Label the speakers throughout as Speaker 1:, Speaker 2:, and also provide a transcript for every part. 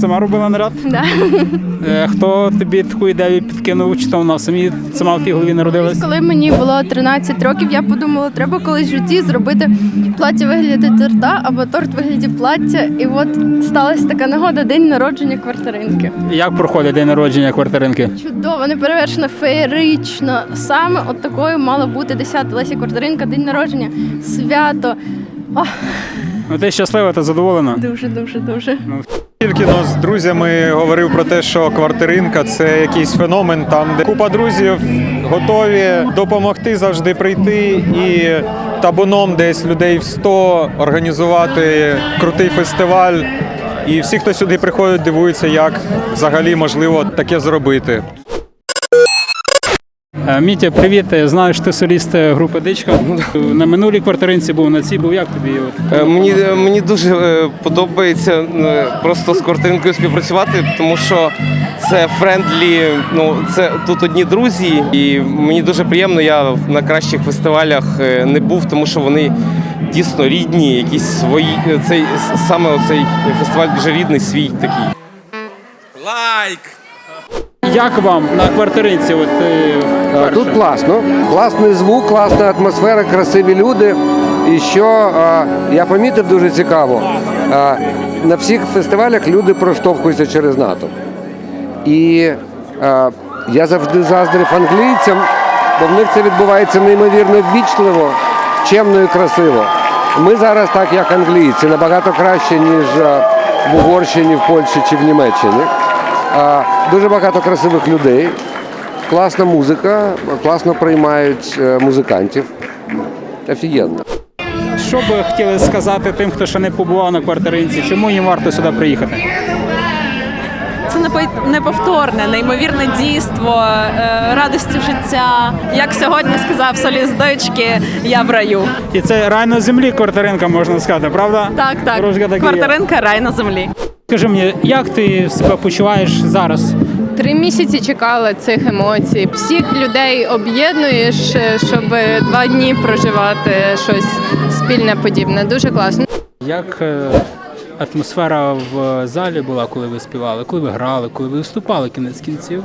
Speaker 1: сама робила наряд?
Speaker 2: Да.
Speaker 1: Е, Хто тобі таку ідею підкинув, чи то вона самі сама в тій голові народилась?
Speaker 2: Коли мені було 13 років, я подумала, треба колись в житті зробити плаття в вигляді торта або торт в вигляді плаття. І от сталася така нагода день народження квартиринки.
Speaker 1: Як проходить день народження квартиринки?
Speaker 2: Чудово, неперевершено, феєрично. Саме от такою мала бути 10 Леся Квартиринка, день народження, свято. Ох,
Speaker 1: Ну ти щаслива та задоволена?
Speaker 2: дуже, дуже, дуже.
Speaker 3: Тільки но з друзями говорив про те, що квартиринка це якийсь феномен, там де купа друзів готові допомогти завжди прийти і табуном десь людей в 100 організувати крутий фестиваль. І всі, хто сюди приходить, дивуються, як взагалі можливо таке зробити.
Speaker 1: Е, Мітя, привіт. Е, Знаєш, ти соліст е, групи Дичка. На минулій квартиринці був, на цій був. Як тобі?
Speaker 4: Мені, мені дуже подобається просто з квартиринкою співпрацювати, тому що це френдлі. Ну це тут одні друзі, і мені дуже приємно. Я на кращих фестивалях не був, тому що вони дійсно рідні, якісь свої. Цей саме оцей фестиваль дуже рідний, свій такий.
Speaker 1: Як вам на квартиринці? От, е,
Speaker 5: Тут класно, класний звук, класна атмосфера, красиві люди. І що а, я помітив дуже цікаво, а, на всіх фестивалях люди проштовхуються через НАТО. І а, я завжди заздрив англійцям, бо в них це відбувається неймовірно ввічливо, чемно і красиво. Ми зараз так, як англійці, набагато краще, ніж в Угорщині, в Польщі чи в Німеччині. А, Дуже багато красивих людей. Класна музика, класно приймають е, музикантів. Офігенно.
Speaker 1: Що би хотіли сказати тим, хто ще не побував на квартиринці? Чому їм варто сюди приїхати?
Speaker 6: Це неповторне, неймовірне дійство, е, радості життя. Як сьогодні сказав соліст дочки, я в раю.
Speaker 1: І це рай на землі квартиринка, можна сказати, правда?
Speaker 6: Так, так. Квартиринка рай на землі.
Speaker 1: Скажи мені, як ти себе почуваєш зараз?
Speaker 2: Три місяці чекала цих емоцій. Всіх людей об'єднуєш, е, щоб два дні проживати щось спільне подібне. Дуже класно.
Speaker 1: Як е, атмосфера в залі була, коли ви співали, коли ви грали, коли ви виступали кінець кінців?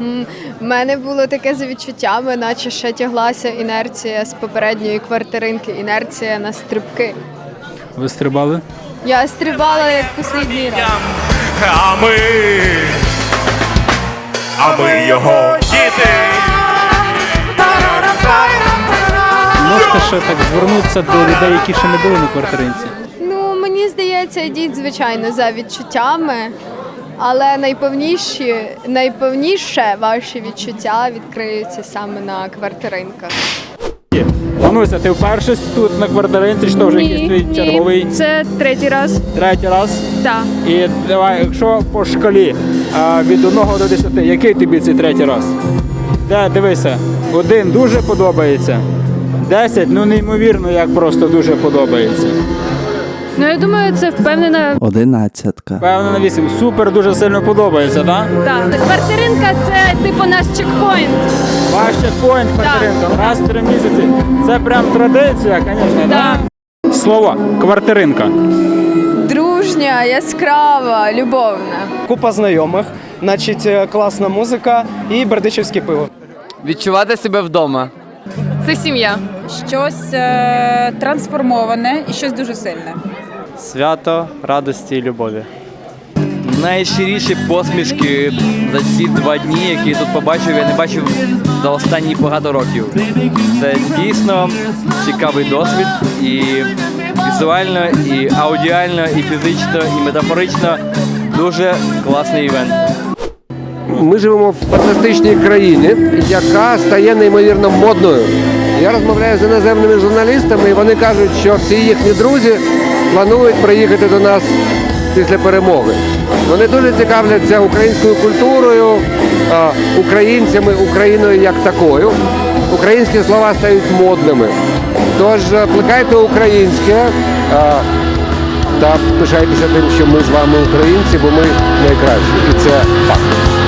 Speaker 7: У мене було таке за відчуттями, наче ще тяглася інерція з попередньої квартиринки, інерція на стрибки.
Speaker 1: Ви стрибали?
Speaker 7: Я стрибала як послідній раз.
Speaker 8: А ми, а ми його діти.
Speaker 1: Можете ще так звернутися до людей, які ще не були на квартиринці?
Speaker 7: Ну, мені здається, йдіть, звичайно, за відчуттями, але найповніші, найповніше ваші відчуття відкриються саме на квартиринках.
Speaker 1: Мануся, ти вперше тут на квартиринці, чи то вже якийсь твій черговий
Speaker 2: Це третій раз.
Speaker 1: третій раз?
Speaker 2: Так.
Speaker 1: І давай, якщо по шкалі а, від 1 до 10, який тобі цей третій раз? Де, дивися, один дуже подобається. 10, ну неймовірно, як просто дуже подобається.
Speaker 2: Ну я думаю, це впевнена.
Speaker 9: Одинадцятка.
Speaker 1: Певно на 8. Супер дуже сильно подобається, так?
Speaker 2: Так, квартиринка це типу наш чекпоінт.
Speaker 1: Ваш чекпоінт квартиринка, раз в три місяці. Це прям традиція, звісно, так? Слово квартиринка.
Speaker 7: Дружня, яскрава, любовна.
Speaker 10: купа знайомих, значить е, класна музика і бердичівське пиво.
Speaker 9: Відчувати себе вдома.
Speaker 2: Це сім'я.
Speaker 6: Щось е, трансформоване і щось дуже сильне.
Speaker 10: Свято, радості і любові.
Speaker 9: Найщиріші посмішки за ці два дні, які я тут побачив, я не бачив за останні багато років. Це дійсно цікавий досвід і візуально, і аудіально, і фізично, і метафорично. Дуже класний івент.
Speaker 5: Ми живемо в фантастичній країні, яка стає неймовірно модною. Я розмовляю з іноземними журналістами, і вони кажуть, що всі їхні друзі планують приїхати до нас після перемоги. Вони дуже цікавляться українською культурою, українцями, Україною як такою. Українські слова стають модними. Тож е, плекайте українське та пишайтеся тим, що ми з вами українці, бо ми найкращі. І це факт.